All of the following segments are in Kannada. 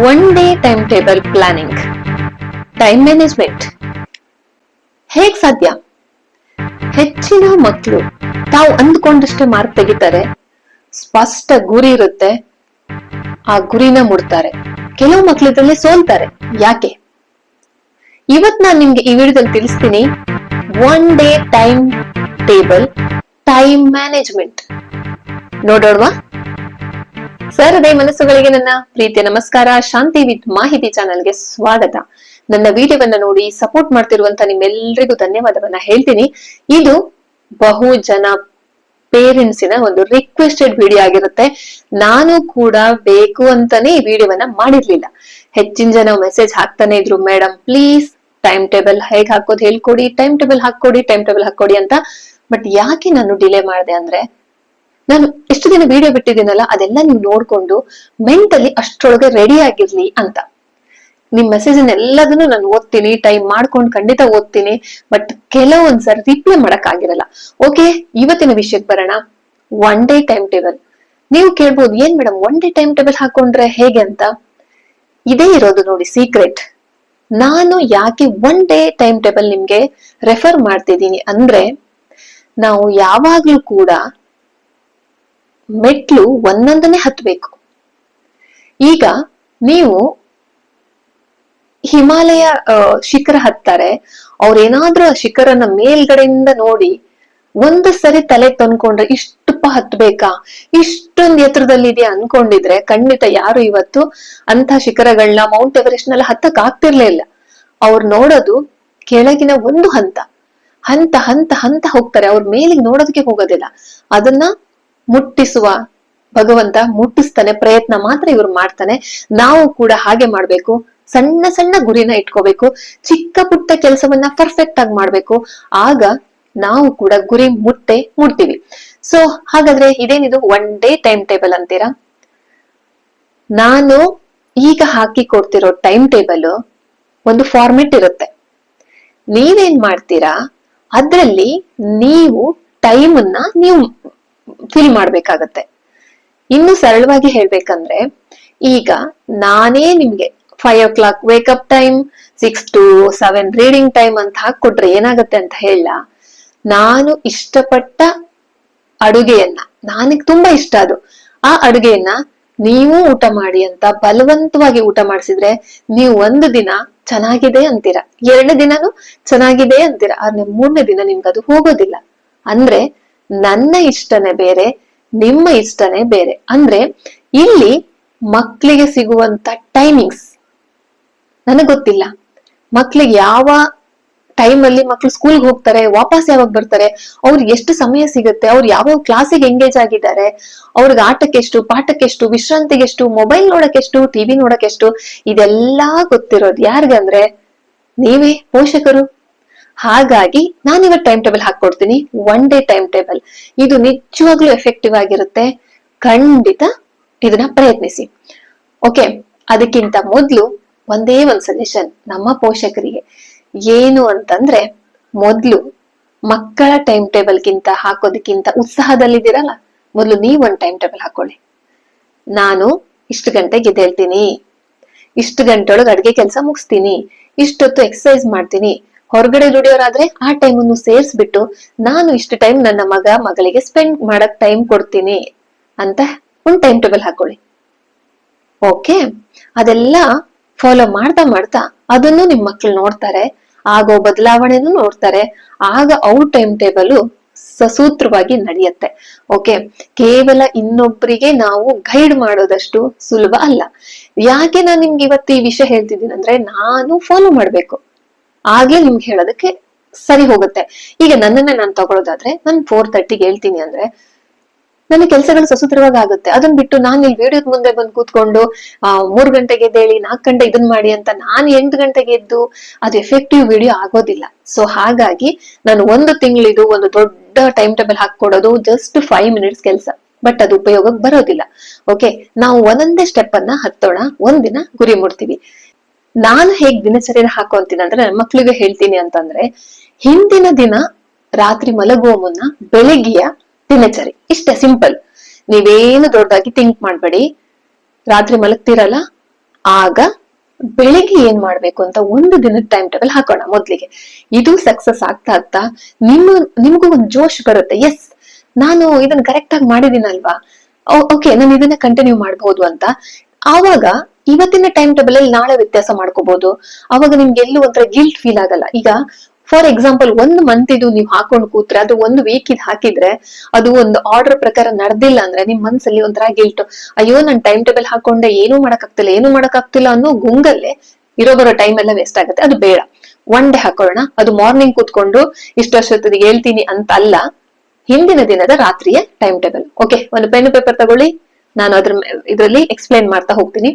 One day time table planning time management ಹೇಗ್ ಸಾಧ್ಯ? ಹೆಚ್ಚಿನ ಮಕ್ಕಳು ತಾವು ಅಂದ್ಕೊಂಡಷ್ಟೇ ಮಾರ್ಕ್ ತೆಗಿತಾರೆ. ಸ್ಪಷ್ಟ ಗುರಿ ಇರುತ್ತೆ. ಆ ಗುರಿನ ಮುಡ್ತಾರೆ ಕೆಲವು ಮಕ್ಕಳಿದ್ರಲ್ಲಿ ಸೋಲ್ತಾರೆ. ಯಾಕೆ? ಇವತ್ ನಾನ್ ನಿಮ್ಗೆ ಈ ವಿಡಿಯೋದಲ್ಲಿ ತಿಳಿಸ್ತೀನಿ. One day time table time management ನೋಡೋಣವಾ? Sir ಅದೇ ಮನಸ್ಸುಗಳಿಗೆ ನನ್ನ ಪ್ರೀತಿಯ ನಮಸ್ಕಾರ. ಶಾಂತಿ ವಿತ್ ಮಾಹಿತಿ ಚಾನಲ್ಗೆ ಸ್ವಾಗತ. ನನ್ನ ವಿಡಿಯೋವನ್ನ ನೋಡಿ ಸಪೋರ್ಟ್ ಮಾಡ್ತಿರುವಂತ ನಿಮ್ಮೆಲ್ಲರಿಗೂ ಧನ್ಯವಾದವನ್ನ ಹೇಳ್ತೀನಿ. ಇದು ಬಹು ಜನ ಪೇರೆಂಟ್ಸಿನ ಒಂದು ರಿಕ್ವೆಸ್ಟೆಡ್ ವಿಡಿಯೋ ಆಗಿರುತ್ತೆ. ನಾನು ಕೂಡ ಬೇಕು ಅಂತಾನೆ ಈ ವಿಡಿಯೋವನ್ನ ಮಾಡಿರ್ಲಿಲ್ಲ. ಹೆಚ್ಚಿನ ಜನ ಮೆಸೇಜ್ ಹಾಕ್ತಾನೆ ಇದ್ರು ಮೇಡಮ್ ಪ್ಲೀಸ್ ಟೈಮ್ ಟೇಬಲ್ ಹೇಗ್ ಹಾಕೋದು? ಹೇಳ್ಕೊಡಿ ಟೈಮ್ ಟೇಬಲ್ ಹಾಕೊಡಿ ಟೈಮ್ ಟೇಬಲ್ ಹಾಕೊಡಿ ಅಂತ. ಬಟ್ ಯಾಕೆ ನಾನು ಡಿಲೇ ಮಾಡಿದೆ ಅಂದ್ರೆ ನಾನು ಎಷ್ಟು ದಿನ ವಿಡಿಯೋ ಬಿಟ್ಟಿದ್ದೀನಲ್ಲ, ಅದೆಲ್ಲ ನೀವು ನೋಡ್ಕೊಂಡು ಮೆಂಟಲಿ ಅಷ್ಟೊಳಗೆ ರೆಡಿ ಆಗಿರ್ಲಿ ಅಂತ. ನಿಮ್ ಮೆಸೇಜ್ ಎಲ್ಲದನ್ನು ನಾನು ಓದ್ತೀನಿ ಟೈಮ್ ಮಾಡ್ಕೊಂಡು ಖಂಡಿತ ಓದ್ತೀನಿ ಬಟ್ ಕೆಲವೊಂದ್ಸರಿ ರಿಪ್ಲೈ ಮಾಡಕ್ ಆಗಿರಲ್ಲ ಓಕೆ ಇವತ್ತಿನ ವಿಷಯಕ್ಕೆ ಬರೋಣ. ಒನ್ ಡೇ ಟೈಮ್ ಟೇಬಲ್ ನೀವು ಕೇಳ್ಬೋದು, ಏನ್ madam one day time table ಹಾಕೊಂಡ್ರೆ ಹೇಗೆ ಅಂತ? ಇದೇ ಇರೋದು ನೋಡಿ ಸೀಕ್ರೆಟ್ ನಾನು ಯಾಕೆ ಒನ್ ಡೇ ಟೈಮ್ ಟೇಬಲ್ ನಿಮ್ಗೆ ರೆಫರ್ ಮಾಡ್ತಿದ್ದೀನಿ ಅಂದ್ರೆ, ನಾವು ಯಾವಾಗ್ಲೂ ಕೂಡ ಮೆಟ್ಲು ಒಂದೊಂದನ್ನೇ ಹತ್ಬೇಕು. ಈಗ ನೀವು ಹಿಮಾಲಯ ಶಿಖರ ಹತ್ತಾರೆ. ಅವ್ರೇನಾದ್ರೂ ಆ ಶಿಖರನ ಮೇಲ್ಗಡೆಯಿಂದ ನೋಡಿ ಒಂದು ಸರಿ ತಲೆ ತಂದ್ಕೊಂಡ್ರೆ ಇಷ್ಟಪ್ಪ ಹತ್ಬೇಕಾ? ಇಷ್ಟೊಂದು ಇದೆಯಾ ಅನ್ಕೊಂಡಿದ್ರೆ ಖಂಡಿತ ಯಾರು ಇವತ್ತು ಅಂತ ಶಿಖರಗಳನ್ನ ಮೌಂಟ್ ಎವರೆಸ್ಟ್ ನೆಲ್ಲ ಹತ್ತಕ್ ಆಗ್ತಿರ್ಲೇ ಅವ್ರು ನೋಡೋದು ಕೆಳಗಿನ ಒಂದು ಹಂತ. ಹಂತ ಹಂತ ಹಂತ ಹೋಗ್ತಾರೆ. ಅವ್ರ ಮೇಲಿಗೆ ನೋಡೋದಕ್ಕೆ ಹೋಗೋದಿಲ್ಲ. ಅದನ್ನ ಮುಟ್ಟಿಸುವ ಭಗವಂತ ಮುಟ್ಟಿಸ್ತಾನೆ, ಪ್ರಯತ್ನ ಮಾತ್ರ ಇವ್ರು ಮಾಡ್ತಾನೆ. ನಾವು ಕೂಡ ಹಾಗೆ ಮಾಡ್ಬೇಕು. ಸಣ್ಣ ಸಣ್ಣ ಗುರಿನ ಇಟ್ಕೋಬೇಕು. ಚಿಕ್ಕ ಪುಟ್ಟ ಕೆಲಸವನ್ನ ಪರ್ಫೆಕ್ಟ್ ಆಗಿ ಮಾಡ್ಬೇಕು. ಆಗ ನಾವು ಕೂಡ ಗುರಿ ಮುಟ್ಟೆ ಮುಟ್ತೀವಿ. ಸೊ ಹಾಗಾದ್ರೆ ಇದೇನಿದು? ಒನ್ ಡೇ ಟೈಮ್ ಟೇಬಲ್ ಅಂತೀರಾ? ನಾನು ಈಗ ಹಾಕಿ ಕೊಡ್ತಿರೋ ಟೈಮ್ ಟೇಬಲ್ ಒಂದು ಫಾರ್ಮೆಟ್ ಇರುತ್ತೆ. ನೀವೇನ್ ಮಾಡ್ತೀರಾ? ಅದ್ರಲ್ಲಿ ನೀವು ಟೈಮ್ ಅನ್ನ ನೀವು ಫಿಲ್ ಮಾಡ್ಬೇಕಾಗತ್ತೆ. ಇನ್ನು ಸರಳವಾಗಿ ಹೇಳ್ಬೇಕಂದ್ರೆ, ಈಗ ನಾನೇ ನಿಮ್ಗೆ five o'clock wake up time six to seven reading time ಅಂತ ಹಾಕೊಟ್ರೆ ಏನಾಗತ್ತೆ ಅಂತ ಹೇಳ, ನಾನು ಇಷ್ಟಪಟ್ಟ ಅಡುಗೆಯನ್ನ, ನನಗ್ ತುಂಬಾ ಇಷ್ಟ ಅದು. ಆ ಅಡುಗೆಯನ್ನ ನೀವು ಊಟ ಮಾಡಿ ಅಂತ ಬಲವಂತವಾಗಿ ಊಟ ಮಾಡಿಸಿದ್ರೆ ನೀವು ಒಂದು ದಿನ ಚೆನ್ನಾಗಿದೆ ಅಂತೀರಾ. ಎರಡನೇ ದಿನನು ಚೆನ್ನಾಗಿದೆ ಅಂತೀರಾ. ಆದ್ರೆ ಮೂರನೇ ದಿನ ನಿಮ್ಗೆ ಅದು ಹೋಗೋದಿಲ್ಲ. ಅಂದ್ರೆ ನನ್ನ ಇಷ್ಟನೇ ಬೇರೆ, ನಿಮ್ಮ ಇಷ್ಟನೇ ಬೇರೆ. ಅಂದ್ರೆ ಇಲ್ಲಿ ಮಕ್ಕಳಿಗೆ ಸಿಗುವಂತ ಟೈಮಿಂಗ್ಸ್ ನನಗ್ ಗೊತ್ತಿಲ್ಲ. ಮಕ್ಳಿಗೆ ಯಾವ ಟೈಮ್ ಅಲ್ಲಿ ಮಕ್ಳು ಸ್ಕೂಲ್ಗೆ ಹೋಗ್ತಾರೆ, ವಾಪಸ್ ಯಾವಾಗ ಬರ್ತಾರೆ ಅವ್ರಿಗೆ ಎಷ್ಟು ಸಮಯ ಸಿಗುತ್ತೆ, ಅವ್ರು ಯಾವ ಕ್ಲಾಸಿಗೆ ಎಂಗೇಜ್ ಆಗಿದ್ದಾರೆ, ಅವ್ರಿಗೆ ಎಷ್ಟು ವಿಶ್ರಾಂತಿಗೆ ಎಷ್ಟು ಮೊಬೈಲ್ ನೋಡಕ್ಕೆಷ್ಟು ಟಿವಿ ನೋಡಕ್ಕೆಷ್ಟು, ಇದೆಲ್ಲಾ ಗೊತ್ತಿರೋದು ಯಾರಿಗಂದ್ರೆ ನೀವೇ ಪೋಷಕರು. ಹಾಗಾಗಿ ನಾನು ಇವತ್ತು ಟೈಮ್ ಟೇಬಲ್ ಹಾಕೊಡ್ತೀನಿ ಒನ್ ಡೇ ಟೈಮ್ ಟೇಬಲ್ ಇದು ನಿಜವಾಗ್ಲೂ ಎಫೆಕ್ಟಿವ್ ಆಗಿರುತ್ತೆ. ಖಂಡಿತ ಇದನ್ನ ಪ್ರಯತ್ನಿಸಿ. ಓಕೆ ಅದಕ್ಕಿಂತ ಮೊದ್ಲು ಒಂದೇ ಒಂದ್ ಸಜೆಷನ್ ನಮ್ಮ ಪೋಷಕರಿಗೆ. ಏನು ಅಂತಂದ್ರೆ, ಮೊದ್ಲು ಮಕ್ಕಳ ಟೈಮ್ ಟೇಬಲ್ಗಿಂತ ಹಾಕೋದಕ್ಕಿಂತ ಉತ್ಸಾಹದಲ್ಲಿದ್ದೀರಲ್ಲ, ಮೊದಲು ನೀವ್ ಒಂದು ಟೈಮ್ ಟೇಬಲ್ ಹಾಕೊಳ್ಳಿ. ನಾನು ಇಷ್ಟು ಗಂಟೆಗೆ ಎದ್ದೇಳ್ತೀನಿ. ಇಷ್ಟು ಗಂಟೆ ಒಳಗೆ ಅಡ್ಗೆ ಕೆಲಸ ಮುಗಿಸ್ತೀನಿ. ಇಷ್ಟೊತ್ತು ಎಕ್ಸಸೈಸ್ ಮಾಡ್ತೀನಿ. ಹೊರಗಡೆ ದುಡಿಯೋರಾದ್ರೆ ಆ ಟೈಮ್ ಅನ್ನು ಸೇರಿಸ್ಬಿಟ್ಟು ನಾನು ಇಷ್ಟು ಟೈಮ್ ನನ್ನ ಮಗ ಮಗಳಿಗೆ ಸ್ಪೆಂಡ್ ಮಾಡಕ್ ಟೈಮ್ ಕೊಡ್ತೀನಿ ಅಂತ ಒಂದ್ ಟೈಮ್ ಟೇಬಲ್ ಹಾಕೊಳ್ಳಿ. ಓಕೆ ಅದೆಲ್ಲ ಫಾಲೋ ಮಾಡ್ತಾ ಮಾಡ್ತಾ ಅದನ್ನು ನಿಮ್ ಮಕ್ಳು ನೋಡ್ತಾರೆ, ಆಗೋ ಬದಲಾವಣೆನೂ ನೋಡ್ತಾರೆ, ಆಗ ಅವ್ರ ಟೈಮ್ ಟೇಬಲ್ ಸಸೂತ್ರವಾಗಿ ನಡೆಯುತ್ತೆ. ಓಕೆ ಕೇವಲ ಇನ್ನೊಬ್ಬರಿಗೆ ನಾವು ಗೈಡ್ ಮಾಡೋದಷ್ಟು ಸುಲಭ ಅಲ್ಲ. ಯಾಕೆ ನಾನು ನಿಮ್ಗೆ ಇವತ್ತು ಈ ವಿಷಯ ಹೇಳ್ತಿದ್ದೀನಿ ಅಂದ್ರೆ ನಾನು ಫಾಲೋ ಮಾಡ್ಬೇಕು. ಆಗ್ಲೇ ನಿಮ್ಗೆ ಹೇಳೋದಕ್ಕೆ ಸರಿ ಹೋಗುತ್ತೆ. ಈಗ ನನ್ನನ್ನ ನಾನು ತಗೊಳ್ಳೋದಾದ್ರೆ ನಾನು ಫೋರ್ ತರ್ಟಿಗೆ ಹೇಳ್ತೀನಿ ಅಂದ್ರೆ ನನ್ನ ಕೆಲಸಗಳು ಸಸುತ್ರವಾಗಿ ಆಗುತ್ತೆ. ಅದನ್ನ ಬಿಟ್ಟು ನಾನು ಇಲ್ಲಿ ವಿಡಿಯೋದ ಮುಂದೆ ಬಂದು ಕೂತ್ಕೊಂಡು, ಆ, ಮೂರ್ ಗಂಟೆಗೆ ಎದ್ದೇಳಿ ನಾಲ್ಕು ಗಂಟೆ ಇದನ್ ಮಾಡಿ ಅಂತ ನಾನು ಎಂಟು ಗಂಟೆಗೆ ಎದ್ದು ಅದು ಎಫೆಕ್ಟಿವ್ ವಿಡಿಯೋ ಆಗೋದಿಲ್ಲ. ಸೊ ಹಾಗಾಗಿ ನಾನು ಒಂದು ತಿಂಗಳಿದು ಒಂದು ದೊಡ್ಡ ಟೈಮ್ ಟೇಬಲ್ ಹಾಕೊಡೋದು ಜಸ್ಟ್ ಫೈವ್ ಮಿನಿಟ್ಸ್ ಕೆಲಸ. ಬಟ್ ಅದು ಉಪಯೋಗಕ್ಕೆ ಬರೋದಿಲ್ಲ. ಓಕೆ ನಾವು ಒಂದೊಂದೇ ಸ್ಟೆಪ್ ಅನ್ನ ಹತ್ತೋಣ, ಒಂದಿನ ಗುರಿ ಮುಡ್ತೀವಿ. ನಾನು ಹೇಗ್ ದಿನಚರಿಯನ್ನ ಹಾಕೊಂತೀನಿ ಅಂದ್ರೆ ಮಕ್ಳಿಗೆ ಹೇಳ್ತೀನಿ ಅಂತಂದ್ರೆ, ಹಿಂದಿನ ದಿನ ರಾತ್ರಿ ಮಲಗುವ ಮುನ್ನ ಬೆಳಗ್ಗೆಯ ದಿನಚರಿ. ಇಷ್ಟೇ, ಸಿಂಪಲ್. ನೀವೇನು ದೊಡ್ಡದಾಗಿ ಥಿಂಕ್ ಮಾಡ್ಬೇಡಿ. ರಾತ್ರಿ ಮಲಗ್ತಿರಲ್ಲ, ಆಗ ಬೆಳಿಗ್ಗೆ ಏನ್ ಮಾಡ್ಬೇಕು ಅಂತ ಒಂದು ದಿನದ ಟೈಮ್ ಟೇಬಲ್ ಹಾಕೋಣ ಮೊದ್ಲಿಗೆ. ಇದು ಸಕ್ಸಸ್ ಆಗ್ತಾ ಆಗ್ತಾ ನಿಮ್ಮ, ನಿಮ್ಗೂ ಒಂದು ಜೋಶ್ ಬರುತ್ತೆ. ಎಸ್ ನಾನು ಇದನ್ನ ಕರೆಕ್ಟ್ ಆಗಿ ಮಾಡಿದೀನಲ್ವಾ ಓಕೆ ನಾನು ಇದನ್ನ ಕಂಟಿನ್ಯೂ ಮಾಡಬಹುದು ಅಂತ. ಆವಾಗ ಇವತ್ತಿನ ಟೈಮ್ ಟೇಬಲ್ ಅಲ್ಲಿ ನಾಳೆ ವ್ಯತ್ಯಾಸ ಮಾಡ್ಕೋಬಹುದು ಅವಾಗ ನಿಮ್ಗೆ ಎಲ್ಲೂ ಒಂಥರ ಗಿಲ್ಟ್ ಫೀಲ್ ಆಗಲ್ಲ. ಈಗ ಫಾರ್ ಎಕ್ಸಾಂಪಲ್ ಒಂದ್ ಮಂತ್ ಇದು ನೀವು ಹಾಕೊಂಡು ಕೂತ್ರೆ, ಅದು ಒಂದು ವೀಕ್ ಇದು ಹಾಕಿದ್ರೆ, ಅದು ಒಂದು ಆರ್ಡರ್ ಪ್ರಕಾರ ನಡೆದಿಲ್ಲ ಅಂದ್ರೆ ನಿಮ್ ಮನ್ಸಲ್ಲಿ ಒಂಥರ ಗಿಲ್ಟ್ ಅಯ್ಯೋ, ನನ್ ಟೈಮ್ ಟೇಬಲ್ ಹಾಕೊಂಡೆ, ಏನೂ ಮಾಡಕ್ಕಾಗ್ತಿಲ್ಲ ಏನೂ ಮಾಡಕ್ಕಾಗ್ತಿಲ್ಲ ಅನ್ನೋ ಗುಂಗಲ್ಲೇ ಇರೋ ಬರೋ ಟೈಮ್ ಎಲ್ಲ ವೇಸ್ಟ್ ಆಗುತ್ತೆ. ಅದು ಬೇಡ. ಒನ್ ಡೇ ಹಾಕೊಳ್ಳೋಣ. ಅದು ಮಾರ್ನಿಂಗ್ ಕೂತ್ಕೊಂಡು ಇಷ್ಟೊತ್ತೊತ್ತಿಗೆ ಹೇಳ್ತೀನಿ ಅಂತ ಅಲ್ಲ, ಹಿಂದಿನ ದಿನದ ರಾತ್ರಿಯ ಟೈಮ್ ಟೇಬಲ್ ಓಕೆ ಒಂದು ಪೆನ್ ಪೇಪರ್ ತಗೊಳ್ಳಿ. ನಾನು ಅದ್ರ ಇದರಲ್ಲಿ ಎಕ್ಸ್ಪ್ಲೈನ್ ಮಾಡ್ತಾ ಹೋಗ್ತೀನಿ.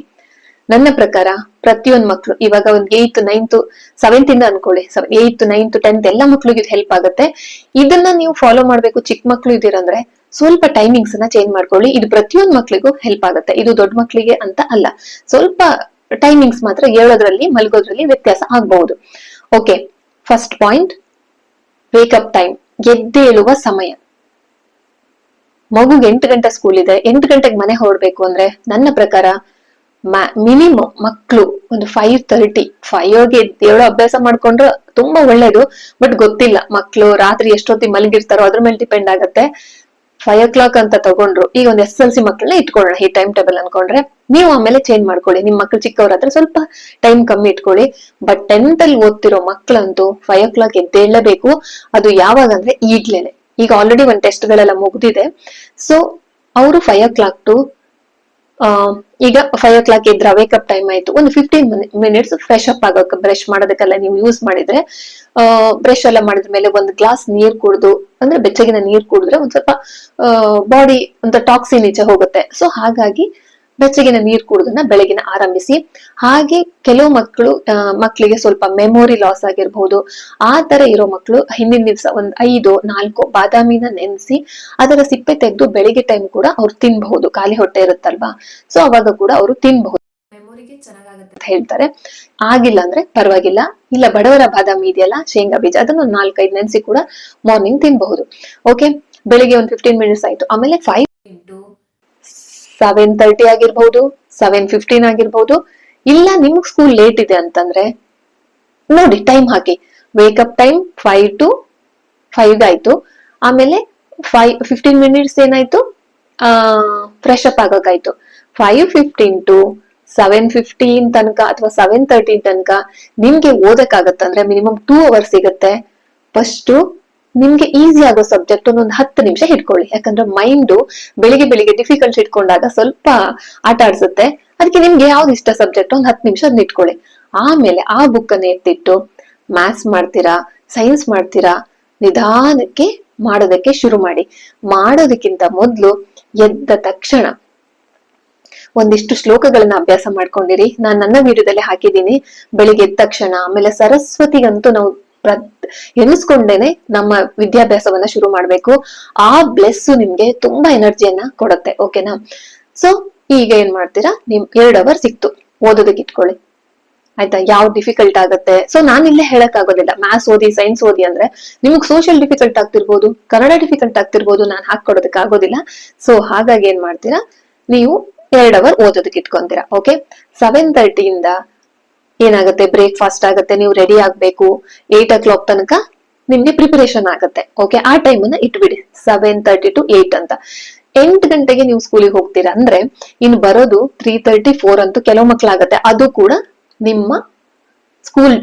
ನನ್ನ ಪ್ರಕಾರ ಪ್ರತಿಯೊಂದು ಮಕ್ಳು, ಇವಾಗ ಒಂದು ಏಯ್ತ್ ನೈನ್ತ್ ಸೆವೆಂತ್ ಇಂದ ಅನ್ಕೊಳ್ಳಿ. ಏಯ್ತ್ ನೈನ್ತ್ ಟೆಂತ್ ಎಲ್ಲ ಮಕ್ಳಿಗೆ ಇದು ಹೆಲ್ಪ್ ಆಗುತ್ತೆ. ಇದನ್ನ ನೀವು ಫಾಲೋ ಮಾಡ್ಬೇಕು ಚಿಕ್ಕ ಮಕ್ಳು ಇದ್ದೀರಂದ್ರೆ ಸ್ವಲ್ಪ ಟೈಮಿಂಗ್ಸ್ನ ಚೇಂಜ್ ಮಾಡ್ಕೊಳ್ಳಿ. ಇದು ಪ್ರತಿಯೊಂದು ಮಕ್ಳಿಗೂ ಹೆಲ್ಪ್ ಆಗುತ್ತೆ. ಇದು ದೊಡ್ಡ ಮಕ್ಳಿಗೆ ಅಂತ ಅಲ್ಲ. ಸ್ವಲ್ಪ ಟೈಮಿಂಗ್ಸ್ ಮಾತ್ರ ಹೇಳೋದ್ರಲ್ಲಿ ಮಲಗೋದ್ರಲ್ಲಿ ವ್ಯತ್ಯಾಸ ಆಗಬಹುದು. Okay first point wake up time ಎದ್ದೇಳುವ ಸಮಯ. ಮಗುಗೆ ಎಂಟು ಗಂಟೆ ಸ್ಕೂಲ್ ಇದೆ, ಎಂಟು ಗಂಟೆಗೆ ಮನೆ ಹೊರಡ್ಬೇಕು ಅಂದ್ರೆ ನನ್ನ ಪ್ರಕಾರ ಮಿನಿಮಮ್ ಮಕ್ಕಳು ಒಂದು ಫೈವ್ ತರ್ಟಿ ಫೈವ್ಗೆ ಹೇಳೋ ಅಭ್ಯಾಸ ಮಾಡ್ಕೊಂಡ್ರೆ ತುಂಬಾ ಒಳ್ಳೇದು. ಬಟ್ ಗೊತ್ತಿಲ್ಲ ಮಕ್ಕಳು ರಾತ್ರಿ ಎಷ್ಟೊತ್ತಿ ಮಲಗಿರ್ತಾರೋ ಅದ್ರ ಮೇಲೆ ಡಿಪೆಂಡ್ ಆಗತ್ತೆ. ಫೈವ್ ಓ ಕ್ಲಾಕ್ ಅಂತ ತಗೊಂಡ್ರು, ಈಗ ಒಂದು ಎಸ್ ಎಲ್ ಸಿ ಮಕ್ಕಳನ್ನ ಇಟ್ಕೊಳ್ಳೋಣ, ಈ ಟೈಮ್ ಟೇಬಲ್ ಅನ್ಕೊಂಡ್ರೆ. ನೀವು ಆಮೇಲೆ ಚೇಂಜ್ ಮಾಡ್ಕೊಳ್ಳಿ. ನಿಮ್ ಮಕ್ಳು ಚಿಕ್ಕವರಾದ್ರೆ ಸ್ವಲ್ಪ ಟೈಮ್ ಕಮ್ಮಿ ಇಟ್ಕೊಳ್ಳಿ. ಬಟ್ ಟೆಂತ್ ಅಲ್ಲಿ ಓದ್ತಿರೋ ಮಕ್ಕಳಂತೂ ಫೈವ್ ಓ ಕ್ಲಾಕ್ ಎದ್ದೇಳಲೇಬೇಕು. ಅದು ಯಾವಾಗ ಅಂದ್ರೆ ಈಗ್ಲೇನೆ. ಈಗ ಆಲ್ರೆಡಿ ಒಂದು ಟೆಸ್ಟ್ ಗಳೆಲ್ಲ ಮುಗ್ದಿದೆ. ಸೊ ಅವರು ಫೈವ್ ಓ ಕ್ಲಾಕ್ ಟು ಈಗ ಫೈವ್ ಓ ಕ್ಲಾಕ್ ಇದ್ರ ವೇಕಪ್ ಟೈಮ್ ಆಯ್ತು. ಒಂದು ಫಿಫ್ಟೀನ್ ಮಿನಿಟ್ಸ್ ಫ್ರೆಶ್ ಅಪ್ ಆಗೋಕೆ ಬ್ರಷ್ ಮಾಡೋದಕ್ಕೆಲ್ಲ ನೀವು ಯೂಸ್ ಮಾಡಿದ್ರೆ ಬ್ರಷ್ ಎಲ್ಲ ಮಾಡಿದ ಮೇಲೆ ಒಂದು ಗ್ಲಾಸ್ ನೀರ್ ಕುಡಿದು, ಅಂದ್ರೆ ಬೆಚ್ಚಗಿನ ನೀರ್ ಕುಡಿದ್ರೆ ಒಂದ್ ಸ್ವಲ್ಪ ಬಾಡಿ ಅಂತ ಟಾಕ್ಸಿನ್ ಈಚೆ ಹೋಗುತ್ತೆ. ಸೊ ಹಾಗಾಗಿ ಬೆಚ್ಚಗಿನ ನೀರು ಕುಡಿದನ್ನ ಬೆಳಗಿನ ಆರಂಭಿಸಿ. ಹಾಗೆ ಕೆಲವು ಮಕ್ಕಳು ಮಕ್ಕಳಿಗೆ ಸ್ವಲ್ಪ ಮೆಮೊರಿ ಲಾಸ್ ಆಗಿರ್ಬಹುದು ಆ ತರ ಇರೋ ಮಕ್ಕಳು ಹಿಂದಿನ ದಿವಸ ಒಂದ್ ಐದು ನಾಲ್ಕು ಬಾದಾಮಿನ ನೆನೆಸಿ ಅದರ ಸಿಪ್ಪೆ ತೆಗೆದು ಬೆಳಿಗ್ಗೆ ಟೈಮ್ ಕೂಡ ಅವ್ರು ತಿನ್ಬಹುದು. ಖಾಲಿ ಹೊಟ್ಟೆ ಇರುತ್ತಲ್ವಾ? ಸೊ ಅವಾಗ ಕೂಡ ಅವರು ತಿನ್ಬಹುದು. ಮೆಮೊರಿಗೆ ಚೆನ್ನಾಗಾಗುತ್ತೆ ಅಂತ ಹೇಳ್ತಾರೆ. ಆಗಿಲ್ಲ ಅಂದ್ರೆ ಪರವಾಗಿಲ್ಲ. ಇಲ್ಲ ಬಡವರ ಬಾದಾಮಿ ಇದೆಯಲ್ಲ ಶೇಂಗಾ ಬೀಜ ಅದನ್ನ ನಾಲ್ಕೈದು ನೆನೆಸಿ ಕೂಡ ಮಾರ್ನಿಂಗ್ ತಿನ್ಬಹುದು. ಓಕೆ ಬೆಳಿಗ್ಗೆ ಒಂದು ಫಿಫ್ಟೀನ್ ಮಿನಿಟ್ಸ್ ಆಯ್ತು. ಆಮೇಲೆ ಫೈವ್ ಇಂಟು ಸೆವೆನ್ ತರ್ಟಿ ಆಗಿರ್ಬಹುದು ಸೆವೆನ್ ಫಿಫ್ಟೀನ್ ಆಗಿರ್ಬಹುದು ಇಲ್ಲ, ನಿಮ್ಗ್ ಸ್ಕೂಲ್ ಲೇಟ್ ಇದೆ ಅಂತಂದ್ರೆ, ನೋಡಿ time hockey. Wake up time five to five ಆಯ್ತು. ಆಮೇಲೆ ಫೈವ್ ಫಿಫ್ಟೀನ್ ಮಿನಿಟ್ಸ್ ಏನಾಯ್ತು? ಆ fresh up ಆಗೋಕಾಯ್ತು. Five fifteen to seven fifteen ತನಕ ಅಥವಾ ಸೆವೆನ್ ತರ್ಟಿ ತನಕ ನಿಮ್ಗೆ ಓದಕ್ಕಾಗತ್ತಂದ್ರೆ ಮಿನಿಮಮ್ ಟೂ ಅವರ್ಸ್ ಸಿಗುತ್ತೆ. ಫಸ್ಟ್ ನಿಮ್ಗೆ ಈಸಿ ಆಗೋ ಸಬ್ಜೆಕ್ಟ್ ಒಂದೊಂದು ಹತ್ತು ನಿಮಿಷ ಹಿಡ್ಕೊಳ್ಳಿ. ಯಾಕಂದ್ರೆ ಮೈಂಡ್ ಬೆಳಿಗ್ಗೆ ಬೆಳಿಗ್ಗೆ ಡಿಫಿಕಲ್ಟ್ ಇಟ್ಕೊಂಡಾಗ ಸ್ವಲ್ಪ ಆಟ ಆಡ್ಸುತ್ತೆ. ಅದಕ್ಕೆ ನಿಮ್ಗೆ ಯಾವ್ದು ಇಷ್ಟ ಸಬ್ಜೆಕ್ಟ್ ಒಂದ್ ಹತ್ತು ನಿಮಿಷ ಅದನ್ನ ಇಟ್ಕೊಳ್ಳಿ. ಆಮೇಲೆ ಆ ಬುಕ್ ಅನ್ನ ಎತ್ತಿಟ್ಟು ಮ್ಯಾಥ್ಸ್ ಮಾಡ್ತೀರಾ ಸೈನ್ಸ್ ಮಾಡ್ತೀರಾ, ನಿಧಾನಕ್ಕೆ ಮಾಡೋದಕ್ಕೆ ಶುರು ಮಾಡಿ. ಮಾಡೋದಕ್ಕಿಂತ ಮೊದ್ಲು ಎದ್ದ ತಕ್ಷಣ ಒಂದಿಷ್ಟು ಶ್ಲೋಕಗಳನ್ನ ಅಭ್ಯಾಸ ಮಾಡ್ಕೊಂಡಿರಿ. ನಾನು ನನ್ನ ವಿಡಿಯೋದಲ್ಲಿ ಹಾಕಿದ್ದೀನಿ. ಬೆಳಿಗ್ಗೆ ಎದ್ದ ತಕ್ಷಣ, ಆಮೇಲೆ ಸರಸ್ವತಿಗಂತೂ ನಾವು ಎನಿಸ್ಕೊಂಡೇನೆ ನಮ್ಮ ವಿದ್ಯಾಭ್ಯಾಸವನ್ನ ಶುರು ಮಾಡ್ಬೇಕು. ಆ ಬ್ಲೆಸ್ ನಿಮ್ಗೆ ತುಂಬಾ ಎನರ್ಜಿಯನ್ನ ಕೊಡುತ್ತೆ ಓಕೆನಾ ಸೊ ಈಗ ಏನ್ ಮಾಡ್ತೀರಾ? ನಿಮ್ ಎರಡು ಅವರ್ ಸಿಕ್ತು. ಓದೋದಕ್ಕೆ ಇಟ್ಕೊಳ್ಳಿ. ಆಯ್ತಾ? ಯಾವ್ ಡಿಫಿಕಲ್ಟ್ ಆಗುತ್ತೆ? ಸೊ ನಾನು ಇಲ್ಲೇ ಹೇಳಕ್ ಆಗೋದಿಲ್ಲ ಮ್ಯಾಥ್ಸ್ ಓದಿ ಸೈನ್ಸ್ ಓದಿ ಅಂದ್ರೆ ನಿಮ್ಗೆ ಸೋಷಿಯಲ್ ಡಿಫಿಕಲ್ಟ್ ಆಗ್ತಿರ್ಬೋದು, ಕನ್ನಡ ಡಿಫಿಕಲ್ಟ್ ಆಗ್ತಿರ್ಬೋದು, ನಾನು ಹಾಕೊಡೋದಕ್ಕೆ ಆಗೋದಿಲ್ಲ. ಸೊ ಹಾಗಾಗಿ ಏನ್ ಮಾಡ್ತೀರಾ? ನೀವು ಎರಡ್ ಅವರ್ ಓದೋದಕ್ಕೆ ಇಟ್ಕೊಂತೀರಾ ಓಕೆ ಸೆವೆನ್ ತರ್ಟಿಯಿಂದ ಏನಾಗುತ್ತೆ? ಬ್ರೇಕ್ಫಾಸ್ಟ್ ಆಗುತ್ತೆ, ನೀವು ರೆಡಿ ಆಗ್ಬೇಕು ಏಟ್ ಓ ಕ್ಲಾಕ್ ತನಕ ನಿಮ್ಗೆ ಪ್ರಿಪರೇಷನ್ ಆಗುತ್ತೆ. ಓಕೆ ಆ ಟೈಮ್ ಅನ್ನ ಇಟ್ಬಿಡಿ. ಸೆವೆನ್ ತರ್ಟಿ ಟು ಏಟ್ ಅಂತ. ಎಂಟ್ ಗಂಟೆಗೆ ನೀವು ಸ್ಕೂಲಿಗೆ ಹೋಗ್ತೀರಾ ಅಂದ್ರೆ ಇನ್ನು ಬರೋದು ತ್ರೀ ತರ್ಟಿ ಫೋರ್ ಅಂತೂ ಕೆಲವು ಮಕ್ಳಾಗತ್ತೆ. ಅದು ಕೂಡ ನಿಮ್ಮ ಸ್ಕೂಲ್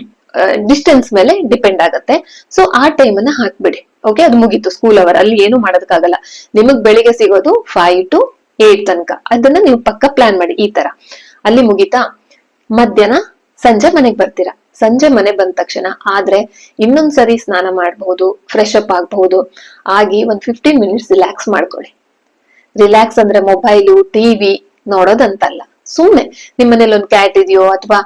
ಡಿಸ್ಟೆನ್ಸ್ ಮೇಲೆ ಡಿಪೆಂಡ್ ಆಗುತ್ತೆ. ಸೊ ಆ ಟೈಮ್ ಅನ್ನ ಹಾಕ್ಬಿಡಿ. ಓಕೆ ಅದು ಮುಗೀತು ಸ್ಕೂಲ್ ಅವರ್ ಅಲ್ಲಿ ಏನು ಮಾಡೋದಕ್ಕಾಗಲ್ಲ. ನಿಮಗ್ ಬೆಳಿಗ್ಗೆ ಸಿಗೋದು ಫೈವ್ ಟು ಏಟ್ ತನಕ. ಅದನ್ನ ನೀವು ಪಕ್ಕ ಪ್ಲಾನ್ ಮಾಡಿ. ಈ ತರ. ಅಲ್ಲಿ ಮುಗೀತಾ? ಮಧ್ಯಾಹ್ನ ಸಂಜೆ ಮನೆಗ್ ಬರ್ತೀರಾ? ಸಂಜೆ ಮನೆ ಬಂದ ತಕ್ಷಣ, ಆದ್ರೆ ಇನ್ನೊಂದ್ಸರಿ ಸ್ನಾನ ಮಾಡಬಹುದು ಫ್ರೆಶ್ ಅಪ್ ಆಗಬಹುದು. ಆಗಿ ಒಂದ್ ಫಿಫ್ಟೀನ್ ಮಿನಿಟ್ಸ್ ರಿಲ್ಯಾಕ್ಸ್ ಮಾಡ್ಕೊಳ್ಳಿ. ರಿಲ್ಯಾಕ್ಸ್ ಅಂದ್ರೆ ಮೊಬೈಲು ಟಿವಿ ನೋಡೋದಂತಲ್ಲ. ಸುಮ್ನೆ ನಿಮ್ ಮನೇಲಿ ಒಂದ್ ಕ್ಯಾಟ್ ಇದೆಯೋ ಅಥವಾ